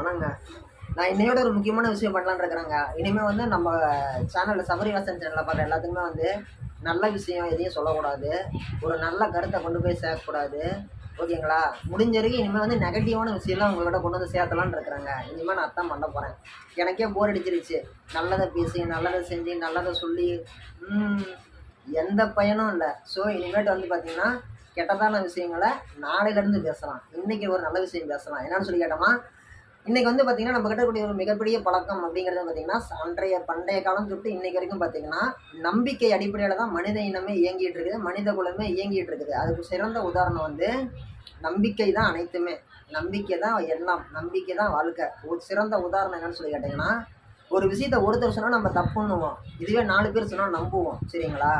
வணங்க நான் இன்னையோட ஒரு முக்கியமான விஷயம் பண்ணலான்னு இருக்கிறேங்க. இனிமேல் வந்து நம்ம சேனலில் சபரிவாசன் சேனலில் பார்க்குற எல்லாத்துக்குமே வந்து நல்ல விஷயம் எதையும் சொல்லக்கூடாது. ஒரு நல்ல கருத்தை கொண்டு போய் சேர்க்கக்கூடாது. ஓகேங்களா? முடிஞ்ச வரைக்கும் இனிமேல் வந்து நெகட்டிவான விஷயம்லாம் உங்களோட கொண்டு வந்து சேர்த்தலான்னு இருக்கிறாங்க. இனிமேல் நான் அதான் பண்ண போகிறேன் எனக்கே போர் அடிச்சிருச்சு. நல்லதை பேசி நல்லதை செஞ்சு நல்லதை சொல்லி எந்த பயனும் இல்லை. ஸோ இனிமேட்டு வந்து பார்த்திங்கன்னா கெட்டதான விஷயங்களை நாளையிலேருந்து பேசலாம். இன்றைக்கி ஒரு நல்ல விஷயம் பேசலாம். என்னன்னு சொல்லி கேட்டோமா? இன்றைக்கி வந்து பார்த்திங்கன்னா நம்ம கிட்ட கூடிய ஒரு மிகப்பெரிய பழக்கம் அப்படிங்கிறது பார்த்திங்கன்னா அன்றைய பண்டைய காலம் தொட்டு இன்னைக்கு வரைக்கும் பார்த்திங்கன்னா நம்பிக்கை அடிப்படையில் தான் மனித இனமே இயங்கிட்டு இருக்குது மனித குலமே இயங்கிட்டு இருக்குது. அதுக்கு சிறந்த உதாரணம் வந்து நம்பிக்கை தான் அனைத்துமே. நம்பிக்கை தான் எல்லாம். நம்பிக்கை தான் வாழ்க்கை. ஒரு சிறந்த உதாரணம் என்னன்னு சொல்லி கேட்டிங்கன்னா ஒரு விஷயத்த ஒருத்தர் சொன்னால் நம்ம தப்புன்னுவோம். இதுவே நாலு பேர் சொன்னால் நம்புவோம். சரிங்களா?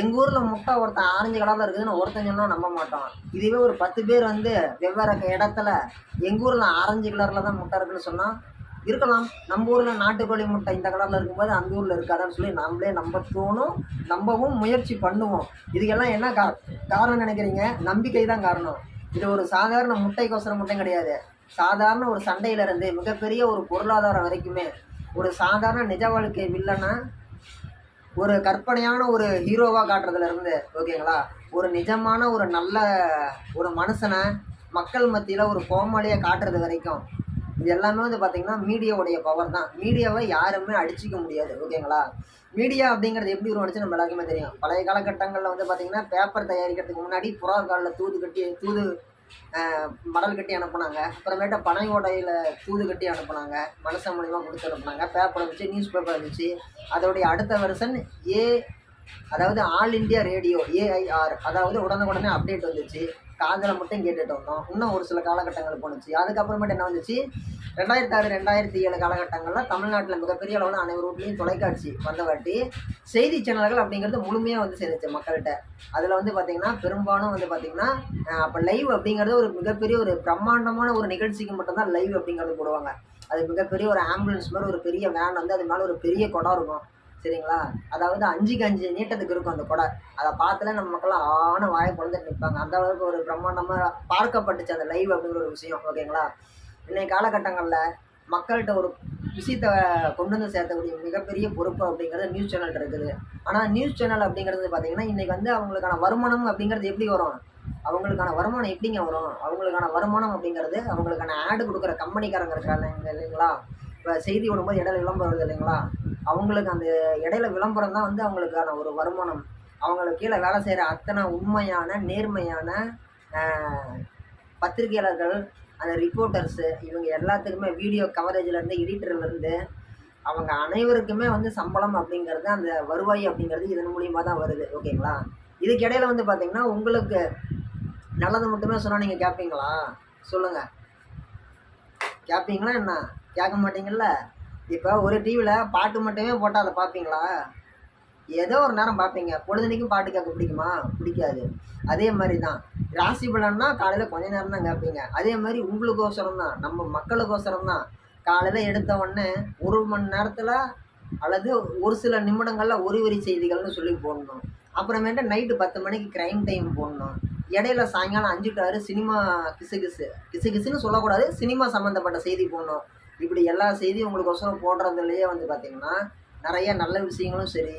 எங்கள் ஊரில் முட்டை ஒருத்தன் ஆரஞ்சு கலரில் இருக்குதுன்னு ஒருத்தன் சொன்னால் நம்ப மாட்டோம் இதுவே ஒரு பத்து பேர் வந்து வெவ்வேறு இடத்துல எங்கள் ஊரில் ஆரஞ்சு கலரில் தான் முட்டை இருக்குன்னு சொன்னால் இருக்கலாம். நம்ம ஊரில் நாட்டுக்கோழி முட்டை இந்த கலரில் இருக்கும்போது அந்த ஊரில் இருக்காதான்னு சொல்லி நம்மளே நம்ப தோணும் நம்பவும் முயற்சி பண்ணுவோம். இதுக்கெல்லாம் என்ன கா காரணம் நினைக்கிறீங்க? நம்பிக்கை தான் காரணம். இது ஒரு சாதாரண முட்டைக்கோசரம் முட்டை கிடையாது. சாதாரண ஒரு சண்டையிலிருந்து மிகப்பெரிய ஒரு பொருளாதாரம் வரைக்குமே ஒரு சாதாரண நிஜ வாழ்க்கை வில்லனா ஒரு கற்பனையான ஒரு ஹீரோவாக காட்டுறதுல இருந்து ஓகேங்களா? ஒரு நிஜமான ஒரு நல்ல ஒரு மனுஷனை மக்கள் மத்தியில் ஒரு கோமாளியாக காட்டுறது வரைக்கும் இது எல்லாமே வந்து பார்த்திங்கன்னா மீடியாவுடைய பவர் தான். மீடியாவை யாருமே அடிச்சிக்க முடியாது ஓகேங்களா? மீடியா அப்படிங்கிறது எப்படி உருவாச்சு நம்ம எல்லாருக்குமே தெரியும். பழைய காலகட்டங்களில் வந்து பார்த்திங்கன்னா பேப்பர் தயாரிக்கிறதுக்கு முன்னாடி புறா காலில் தூது கட்டி தூது மடல் கட்டி அனுப்புனாங்க. அப்புறமேட்டு பனை ஓடையில் தூது கட்டி அனுப்புனாங்க. மனுஷன் மூலிமா கொடுத்து அனுப்புனாங்க. பேப்பரை வச்சு நியூஸ் பேப்பரை வச்சு அதோடைய அடுத்த வருஷன் ஏ அதாவது ஆல் இந்தியா ரேடியோ ஏஐஆர் அதாவது உடனுக்குடனே அப்டேட் வந்துச்சு. காதில் மட்டும் கேட்டுட்டு வந்தோம். இன்னும் ஒரு சில காலகட்டங்கள் போணுச்சு. அதுக்கப்புறமேட்டு என்ன வந்துச்சு? ரெண்டாயிரத்தி ஆறு ரெண்டாயிரத்தி ஏழு காலகட்டங்களில் தமிழ்நாட்டில் மிகப்பெரிய அளவில் அனைவரு வீட்லேயும் தொலைக்காட்சி வந்தவாட்டி செய்தி சேனல்கள் அப்படிங்கிறது முழுமையாக வந்து சேர்ந்துச்சு மக்கள்கிட்ட. அதில் வந்து பார்த்திங்கன்னா பெரும்பாலும் வந்து பார்த்திங்கன்னா அப்போ லைவ் அப்படிங்கிறது ஒரு மிகப்பெரிய ஒரு பிரம்மாண்டமான ஒரு நிகழ்ச்சிக்கு மட்டும்தான் லைவ் அப்படிங்கிறது போடுவாங்க. அது மிகப்பெரிய ஒரு ஆம்புலன்ஸ் மாதிரி ஒரு பெரிய வேன் வந்து அது மேலே ஒரு பெரிய குடம் இருக்கும். சரிங்களா? அதாவது அஞ்சுக்கு அஞ்சு நீட்டத்துக்கு இருக்கும் அந்த கொடை அதை பார்த்துல நம்ம மக்கள் ஆன வாயை குழந்தை நிற்பாங்க. அந்த அளவுக்கு ஒரு பிரம்மாண்டமாக பார்க்கப்பட்டுச்சு அந்த லைவ் அப்படிங்கிற ஒரு விஷயம் ஓகேங்களா? இன்றைய காலகட்டங்களில் மக்கள்கிட்ட ஒரு விஷயத்தை கொண்டு வந்து சேர்த்தக்கூடிய மிகப்பெரிய பொறுப்பு அப்படிங்கிறது நியூஸ் சேனல் இருக்குது. ஆனால் நியூஸ் சேனல் அப்படிங்கிறது பார்த்தீங்கன்னா இன்றைக்கி வந்து அவங்களுக்கான வருமானம் அப்படிங்கிறது எப்படி வரும்? அவங்களுக்கான வருமானம் எப்படிங்க வரும்? அவங்களுக்கான வருமானம் அப்படிங்கிறது அவங்களுக்கான ஆடு கொடுக்குற கம்பெனிக்காரங்க இருக்காங்க இல்லைங்களா? இப்போ செய்தி விடும்போது இடையில விளம்பரம் வருது இல்லைங்களா? அவங்களுக்கு அந்த இடையில விளம்பரம் தான் வந்து அவங்களுக்கான ஒரு வருமானம். அவங்களுக்கு கீழே வேலை செய்கிற அத்தனை உண்மையான நேர்மையான பத்திரிகையாளர்கள் அந்த ரிப்போர்ட்டர்ஸு இவங்க எல்லாத்துக்குமே வீடியோ கவரேஜ்லேருந்து எடிட்டர்லேருந்து அவங்க அனைவருக்குமே வந்து சம்பளம் அப்படிங்கிறது அந்த வருவாய் அப்படிங்கிறது இதன் மூலியமாக தான் வருது. ஓகேங்களா? இதுக்கு இடையில வந்து பார்த்தீங்கன்னா உங்களுக்கு நல்லது மட்டுமே சொன்னால் நீங்கள் கேட்பீங்களா சொல்லுங்கள் கேட்பீங்களா என்ன? கேட்க மாட்டீங்கல்ல? இப்போ ஒரு டிவியில் பாட்டு மட்டுமே போட்டால் அதை பார்ப்பீங்களா ஏதோ ஒரு நேரம் பார்ப்பீங்க பொழுதுனைக்கும் பாட்டு கேட்க பிடிக்குமா? பிடிக்காது. அதே மாதிரி தான் ராசி பலன்னா காலையில் கொஞ்ச நேரம் தான் கேட்பீங்க. அதே மாதிரி உங்களுக்கோசரம் தான். நம்ம மக்களுக்கோசரம் தான். காலையில் எடுத்த உடனே ஒரு மணி நேரத்தில் அல்லது ஒரு சில நிமிடங்களில் ஒரு வரி செய்திகள்னு சொல்லி போடணும். அப்புறமேட்டு நைட்டு பத்து மணிக்கு க்ரைம் டைம் போடணும். இடையில சாயங்காலம் அஞ்சு டு ஆறு சினிமா கிசு கிசு கிசு கிசுன்னு சொல்லக்கூடாது. சினிமா சம்மந்தப்பட்ட செய்தி போடணும். இப்படி எல்லா செய்தியும் உங்களுக்கு ஒசரம் போடுறதுலையே வந்து பார்த்தீங்கன்னா நிறைய நல்ல விஷயங்களும் சரி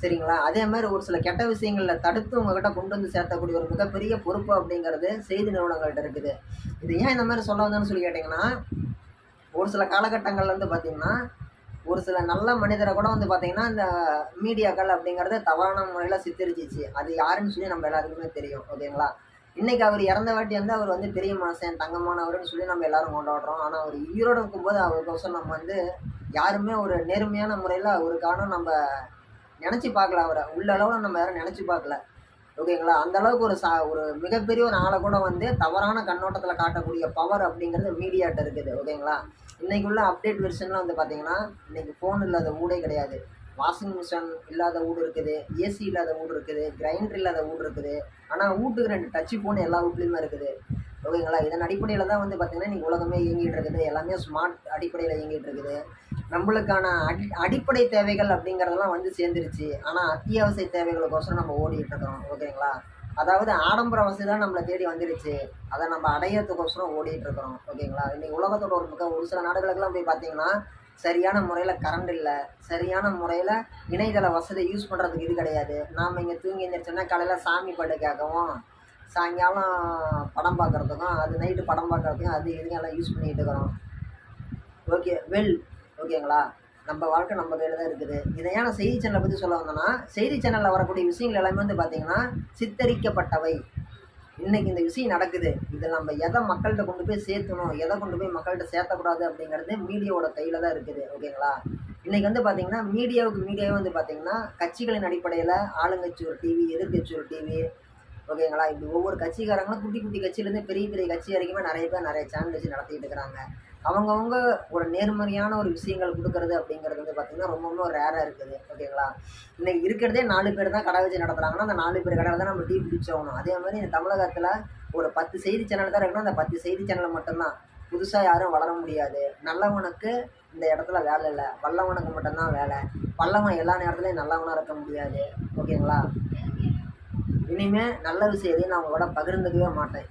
சரிங்களா? அதே மாதிரி ஒரு சில கெட்ட விஷயங்களில் தடுத்து உங்ககிட்ட கொண்டு வந்து சேர்த்தக்கூடிய ஒரு மிகப்பெரிய பொறுப்பு அப்படிங்கிறது செய்தி நிறுவனங்கள்ட்ட இருக்குது. இது ஏன் இந்த மாதிரி சொல்ல வந்தேன்னு சொல்லி கேட்டிங்கன்னா ஒரு சில காலகட்டங்கள்ல வந்து பார்த்திங்கன்னா ஒரு சில நல்ல மனிதரை கூட வந்து பார்த்திங்கன்னா இந்த மீடியாக்கள் அப்படிங்கிறத தவறான முறையில் சித்தரிச்சிச்சு. அது யாருன்னு சொல்லி நம்ம எல்லாருக்குமே தெரியும் ஓகேங்களா? இன்னைக்கு அவர் இறந்த வாட்டி வந்து அவர் வந்து பெரிய மனுஷன் தங்கமானவர்னு சொல்லி நம்ம எல்லாரும் கொண்டாடுறோம். ஆனால் அவர் உயிரோடு இருக்கும்போது அவருக்கோசம் நம்ம வந்து யாருமே ஒரு நேர்மையான முறையில் அவருக்கான நம்ம நினச்சி பார்க்கல அவரை. உள்ள அளவில் நம்ம யாரும் நினச்சி பார்க்கல. ஓகேங்களா? அந்த அளவுக்கு ஒரு சா ஒரு மிகப்பெரிய ஒரு ஆளை கூட வந்து தவறான கண்ணோட்டத்தில் காட்டக்கூடிய பவர் அப்படிங்கிறது மீடியாட்ட இருக்குது. ஓகேங்களா? இன்னைக்குள்ள அப்டேட் வெர்ஷன்லாம் வந்து பார்த்தீங்கன்னா இன்னைக்கு ஃபோன் இல்லாத ஊடே கிடையாது. வாஷிங் மிஷின் இல்லாத வீடு இருக்குது ஏசி இல்லாத வீடு இருக்குது கிரைண்டர் இல்லாத வீடு இருக்குது. ஆனால் வீட்டுக்கு ரெண்டு டச்சு ஃபோன் எல்லா வீட்லேயுமே இருக்குது. ஓகேங்களா? இதன் அடிப்படையில் தான் வந்து பார்த்திங்கன்னா இன்றைக்கி உலகமே இயங்கிட்டு இருக்குது. எல்லாமே ஸ்மார்ட் அடிப்படையில் இயங்கிட்டு இருக்குது. நம்மளுக்கான அடி அடிப்படை தேவைகள் அப்படிங்கிறதெல்லாம் வந்து சேர்ந்துருச்சு. ஆனால் அத்தியாவசிய தேவைகளுக்கோசரம் நம்ம ஓடிட்டு இருக்கிறோம் ஓகேங்களா? அதாவது ஆடம்பர வசதி தான் நம்மளை தேடி வந்துடுச்சு அதை நம்ம அடையிறதுக்கோசரம் ஓடிட்டு இருக்கிறோம் ஓகேங்களா? இன்றைக்கி உலகத்தோட ஒரு பக்கம் ஒரு சில நாடுகளுக்கெல்லாம் போய் பார்த்தீங்கன்னா சரியான முறையில் கரண்ட் இல்லை. சரியான முறையில் இணையதள வசதி யூஸ் பண்ணுறதுக்கு இது கிடையாது. நாம் இங்கே தூங்கி எழுந்திரிச்சோன்னா காலையில் சாமி பாட்டு கேட்கவும் சாயங்காலம் படம் பார்க்குறதுக்கும் அது நைட்டு படம் பார்க்குறதுக்கும் அது இதுங்கெல்லாம் யூஸ் பண்ணிகிட்டு இருக்கிறோம். ஓகே வெல் ஓகேங்களா நம்ம வாழ்க்கை நம்ம கையில் தான் இருக்குது. இதை ஏன் செய்தி சேனலை பற்றி சொல்ல வந்தோன்னா செய்தி சேனலில் வரக்கூடிய விஷயங்கள் எல்லாமே வந்து பார்த்திங்கன்னா சித்தரிக்கப்பட்டவை. இன்னைக்கு இந்த விஷயம் நடக்குது. இதை நம்ம எதை மக்கள்கிட்ட கொண்டு போய் சேர்த்தணும்? எதை கொண்டு போய் மக்கள்கிட்ட சேர்த்தக்கூடாது அப்படிங்கிறது மீடியாவோட கையில் தான் இருக்குது. ஓகேங்களா? இன்றைக்கி வந்து பார்த்திங்கன்னா மீடியாவுக்கு மீடியாவே வந்து பார்த்திங்கன்னா கட்சிகளின் அடிப்படையில் ஆளுங்கட்சி ஒரு டிவி எதிர்கட்சி ஒரு டிவி ஓகேங்களா? இப்படி ஒவ்வொரு கட்சிக்காரங்களும் குட்டி குட்டி கட்சியிலேருந்து பெரிய பெரிய கட்சி வரைக்குமே நிறைய பேர் நிறைய சேனல் வச்சு நடத்திட்டு இருக்கிறாங்க. அவங்கவுங்க ஒரு நேர்மறையான ஒரு விஷயங்கள் கொடுக்கறது அப்படிங்கிறது வந்து பார்த்திங்கன்னா ரொம்ப ரொம்ப ரேராக இருக்குது. ஓகேங்களா இன்னைக்கு இருக்கிறதே நாலு பேர் தான் கடை வச்சு நடத்துகிறாங்கன்னா அந்த நாலு பேர் கடை தான் நம்ம டீ பிடிச்சோகணும் அதே மாதிரி இந்த தமிழகத்தில் ஒரு பத்து செய்தி சேனல் தான் இருக்குன்னா அந்த பத்து செய்தி சேனல் மட்டும்தான். புதுசாக யாரும் வளர முடியாது. நல்லவனுக்கு இந்த இடத்துல வேலை இல்லை. வல்லவனுக்கு மட்டும்தான் வேலை. வல்லவன் எல்லா நேரத்துலையும் நல்லவனாக இருக்க முடியாது. ஓகேங்களா இனிமேல் நல்ல விஷயத்தையும் நான் உங்களோட பகிர்ந்துக்கவே மாட்டேன்.